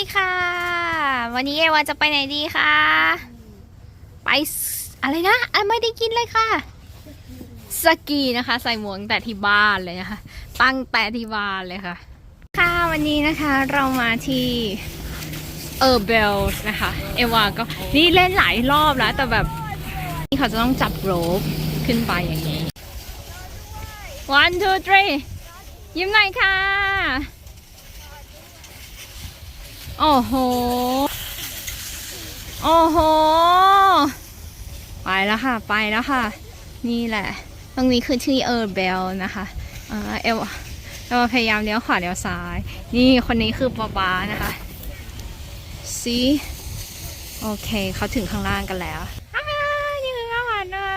ดีค่ะ วันนี้เอวาจะไปไหนดีคะ ไปอะไรนะอะไม่ได้กินเลยค่ะ สกีนะคะ ใส่หมวกตั้งแต่ที่บ้านเลยนะคะ ตั้งแต่ที่บ้านเลยค่ะ ค่ะวันนี้นะคะเรามาที่เออร์เบลนะคะ เอวาก็นี่เล่นหลายรอบแล้ว แต่แบบนี่เขาจะต้องจับโรปขึ้นไปอย่างนี้ one two three ยิ้มหน่อยค่ะ โอ้โห โอ้โห ไปแล้วค่ะ ไปแล้วค่ะ นี่แหละ ตรงนี้คือที่เออร์เบลนะคะเออเอลเอลพยายามเลี้ยวขวาเลี้ยวซ้าย นี่คนนี้คือป๊าป๊านะคะซีโอเคเขาถึงข้างล่างกันแล้วอ้านี่คืออาหารนะ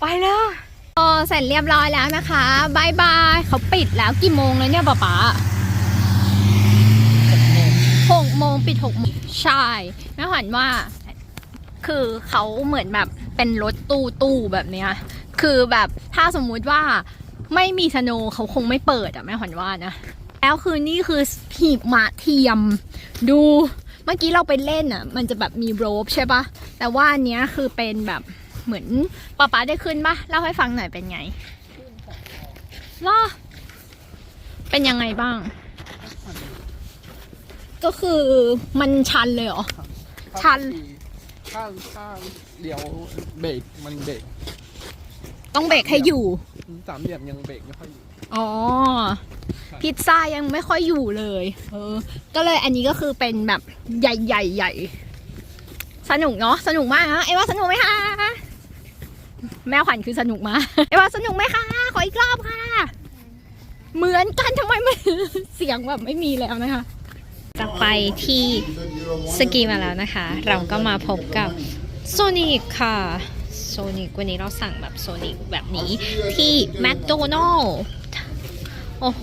ไปแล้วโอเสร็จเรียบร้อยแล้วนะคะบายบายเขาปิดแล้วกี่โมงแล้วเนี่ยป๊าป๊า หกโมงปิด หกโมงใช่แม่ขวัญว่า คือเขาเหมือนแบบเป็นรถตู้ตู้แบบเนี้ย คือแบบถ้าสมมุติว่าไม่มีสโนเขาคงไม่เปิดอะแม่ขวัญว่านะ แล้วคือนี่คือหีบมาเทียม ดูเมื่อกี้เราไปเล่นอะมันจะแบบมีโรบใช่ปะแต่ว่าอันเนี้ยคือเป็นแบบเหมือนป๊าป๊าได้ขึ้นปะเล่าให้ฟังหน่อยเป็นไงล่ะเป็นยังไงบ้าง ก็คือมันชันเลยเหรอ ชัน ถ้าถ้าเลี้ยวเบรกมันเบรกต้องเบรกให้อยู่ สามเหลี่ยมยังเบรกไม่ค่อยอยู่อ๋อ พิซซ่ายังไม่ค่อยอยู่เลย เออ ก็เลยอันนี้ก็คือเป็นแบบใหญ่ใหญ่ใหญ่สนุกเนาะสนุกมากนะเอว่าสนุกไหมคะแม่ขวัญคือสนุกมากเอว่าสนุกไหมคะขออีกรอบค่ะ เหมือนกันทำไมไม่เสียงแบบไม่มีแล้วนะคะ จะไปที่สกีมาแล้วนะคะ เราก็มาพบกับโซนิกค่ะโซนิกวันนี้เราสั่งแบบโซนิกแบบนี้ที่แมคโดนัลล์โอ้โห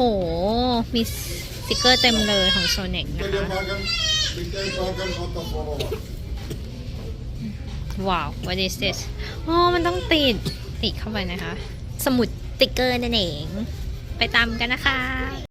มีสติกเกอร์เต็มเลยของโซนิกนะคะว้าว what is this อ๋อ มันต้องติด ติดเข้าไปนะคะ สมุดสติกเกอร์นั่นเอง ไปตามกันนะคะ